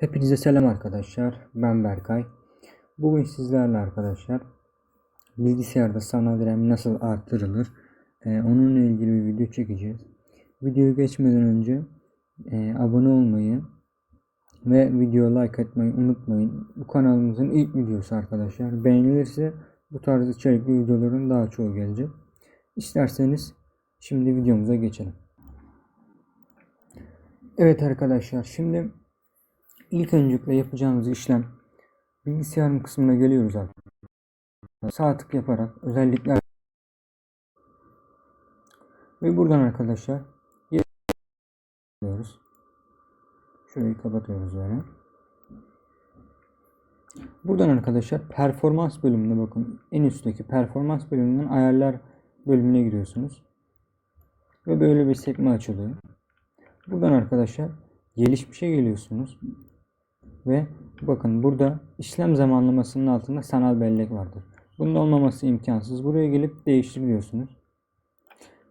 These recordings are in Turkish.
Hepinize selam arkadaşlar. Ben Berkay. Bugün sizlerle arkadaşlar bilgisayarda sanal RAM nasıl arttırılır e, onunla ilgili bir video çekeceğiz. Videoyu geçmeden önce e, abone olmayı ve video like etmeyi unutmayın. Bu kanalımızın ilk videosu arkadaşlar. Beğenilirse bu tarz içerikli videoların daha çoğu gelecek. İsterseniz şimdi videomuza geçelim. Evet arkadaşlar şimdi İlk öncelikle yapacağımız işlem bilgisayarın kısmına geliyoruz arkadaşlar. Sağ tık yaparak özellikler ve buradan arkadaşlar yapıyoruz. Şurayı kapatıyoruz böyle. Buradan arkadaşlar performans bölümüne bakın. En üstteki performans bölümünden ayarlar bölümüne giriyorsunuz. Ve böyle bir sekme açılıyor. Buradan arkadaşlar gelişmişe geliyorsunuz. Ve bakın burada işlem zamanlamasının altında sanal bellek vardır. Bunun olmaması imkansız. Buraya gelip değiştiriyorsunuz.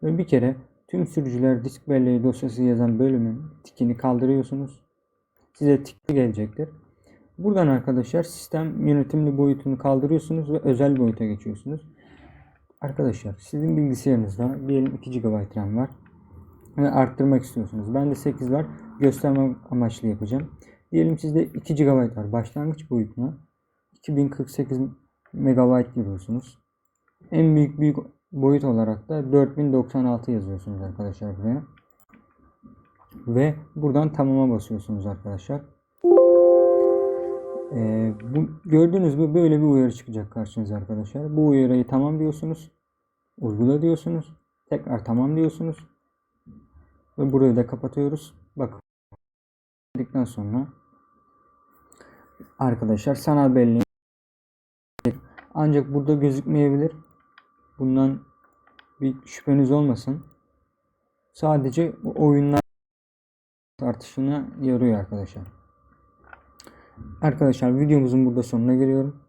Ve bir kere tüm sürücüler disk belleği dosyası yazan bölümün tikini kaldırıyorsunuz. Size tikli gelecektir. Buradan arkadaşlar sistem yönetimli boyutunu kaldırıyorsunuz ve özel boyuta geçiyorsunuz. Arkadaşlar sizin bilgisayarınızda diyelim 2 GB RAM var ve arttırmak istiyorsunuz. Ben de 8 var. Gösterme amaçlı yapacağım. Diyelim sizde 2 GB var. Başlangıç boyutuna 2048 MB giriyorsunuz. En büyük büyük boyut olarak da 4096 yazıyorsunuz arkadaşlar buraya. Ve buradan tamama basıyorsunuz arkadaşlar. Ee, bu, gördüğünüz gibi böyle bir uyarı çıkacak karşınıza arkadaşlar. Bu uyarıyı tamam diyorsunuz. Uygula diyorsunuz. Tekrar tamam diyorsunuz. Ve burayı da kapatıyoruz. Bakın. Dedikten sonra arkadaşlar sanal belleği ancak burada gözükmeyebilir. Bundan bir şüpheniz olmasın. Sadece bu oyunlar artışına yarıyor arkadaşlar. Arkadaşlar videomuzun burada sonuna geliyorum.